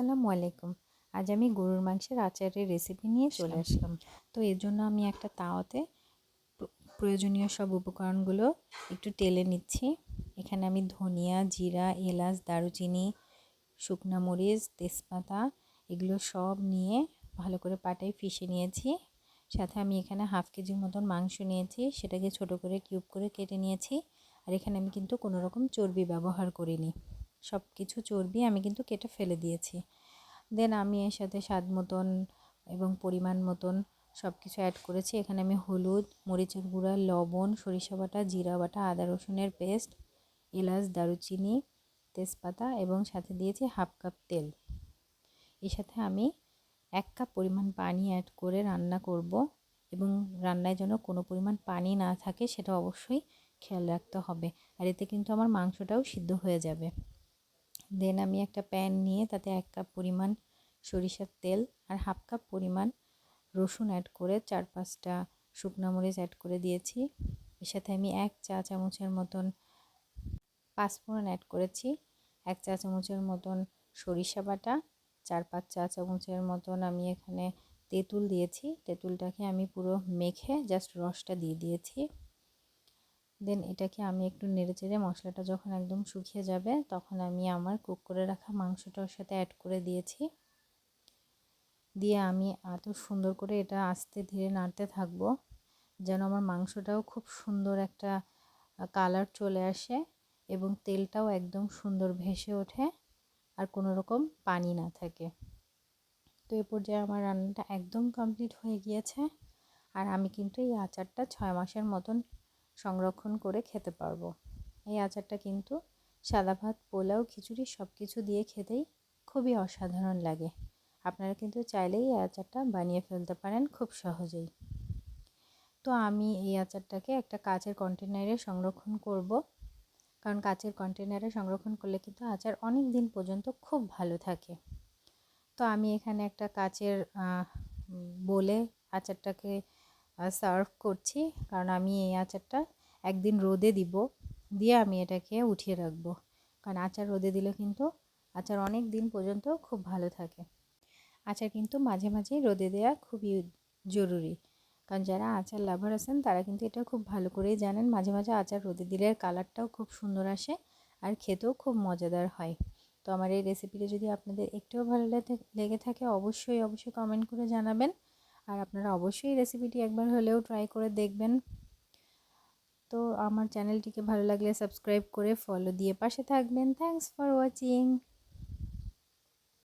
আসসালামু আলাইকুম। আজ আমি গরুর মাংসের আচারের রেসিপি নিয়ে চলে আসলাম। তো এর জন্য আমি একটা তাওয়াতে প্রয়োজনীয় সব উপকরণগুলো একটু টেলে নিচ্ছি। এখানে আমি ধনিয়া জিরা এলাচ দারুচিনি শুকনো মরিচ তেজপাতা এগুলো সব নিয়ে ভালো করে পাটায় ফিশে নিয়েছি। সাথে আমি এখানে হাফ কেজির মতন মাংস নিয়েছি। সেটাকে ছোট করে কিউব করে কেটে নিয়েছি। আর এখানে আমি কিন্তু কোনো রকম চর্বি ব্যবহার করিনি। সব কিছু চর্বি আমি কিন্তু কেটে ফেলে দিয়েছি। দেন আমি এর সাথে স্বাদ মতন এবং পরিমাণ মতন সব কিছু অ্যাড করেছি। এখানে আমি হলুদ, মরিচের গুঁড়া, লবণ, সরিষা বাটা, জিরা বাটা, আদা রসুনের পেস্ট এলাচ, দারুচিনি, তেজপাতা এবং সাথে দিয়েছি হাফ কাপ তেল। এর সাথে আমি এক কাপ পরিমাণ পানি অ্যাড করে রান্না করব এবং রান্নায় যেন কোনো পরিমাণ পানি না থাকে সেটা অবশ্যই খেয়াল রাখতে হবে। আর এতে কিন্তু আমার মাংসটাও সিদ্ধ হয়ে যাবে। দেন আমি একটা প্যান নিয়ে তাতে এক কাপ পরিমাণ সরিষার তেল আর হাফ কাপ পরিমাণ রসুন অ্যাড করে চার পাঁচটা শুকনো মরিচ অ্যাড করে দিয়েছি। এর সাথে আমি এক চা চামচের মতন পাঁচফোড়ন অ্যাড করেছি। এক চা চামচের মতন সরিষা বাটা, চার পাঁচ চা চামচের মতন আমি এখানে তেঁতুল দিয়েছি। তেঁতুলটাকে আমি পুরো মেখে জাস্ট রসটা দিয়ে দিয়েছি। দেন এটাকে আমি একটু নেড়ে চেড়ে মশলাটা যখন একদম শুকিয়ে যাবে, তখন আমি আমার কুক করে রাখা মাংসটা ওর সাথে অ্যাড করে দিয়েছি। দিয়ে আমি এত সুন্দর করে এটা আস্তে ধীরে নাড়তে থাকব, যেন আমার মাংসটাও খুব সুন্দর একটা কালার চলে আসে এবং তেলটাও একদম সুন্দর ভেসে ওঠে আর কোনো রকম পানি না থাকে। তো এ পর্যায়ে আমার রান্নাটা একদম কমপ্লিট হয়ে গিয়েছে। আর আমি কিন্তু এই আচারটা ছয় মাসের মতন সংরক্ষণ করে খেতে পারব। এই আচারটা কিন্তু সাদা ভাত, পোলাও, খিচুড়ি সব কিছু দিয়ে খেতেই খুবই অসাধারণ লাগে। আপনারা কিন্তু চাইলেই এই আচারটা বানিয়ে ফেলতে পারেন খুব সহজেই। তো আমি এই আচারটাকে একটা কাচের কন্টেনারে সংরক্ষণ করব। কারণ কাচের কন্টেনারে সংরক্ষণ করলে কিন্তু আচার অনেক দিন পর্যন্ত খুব ভালো থাকে। তো আমি এখানে একটা কাচের বলে আচারটাকে সার্ভ করছি। কারণ আমি এই আচারটা একদিন রোদে দিব, দিয়ে আমি এটাকে উঠিয়ে রাখব। কারণ আচার রোদে দিলে কিন্তু আচার অনেক দিন পর্যন্ত খুব ভালো থাকে। আচার কিন্তু মাঝে মাঝেই রোদে দেওয়া খুবই জরুরি। কারণ যারা আচার লাভার আছেন, তারা কিন্তু এটা খুব ভালো করেই জানেন। মাঝে মাঝে আচার রোদে দিলে কালারটাও খুব সুন্দর আসে আর খেতেও খুব মজাদার হয়। তো আমার এই রেসিপিটা যদি আপনাদের একটুও ভালো লেগে থাকে, অবশ্যই অবশ্যই কমেন্ট করে জানাবেন। আর আপনারা অবশ্যই রেসিপিটি একবার হলেও ট্রাই করে দেখবেন। তো আমার চ্যানেলটিকে ভালো লাগলে সাবস্ক্রাইব করে ফলো দিয়ে পাশে থাকবেন। Thanks for watching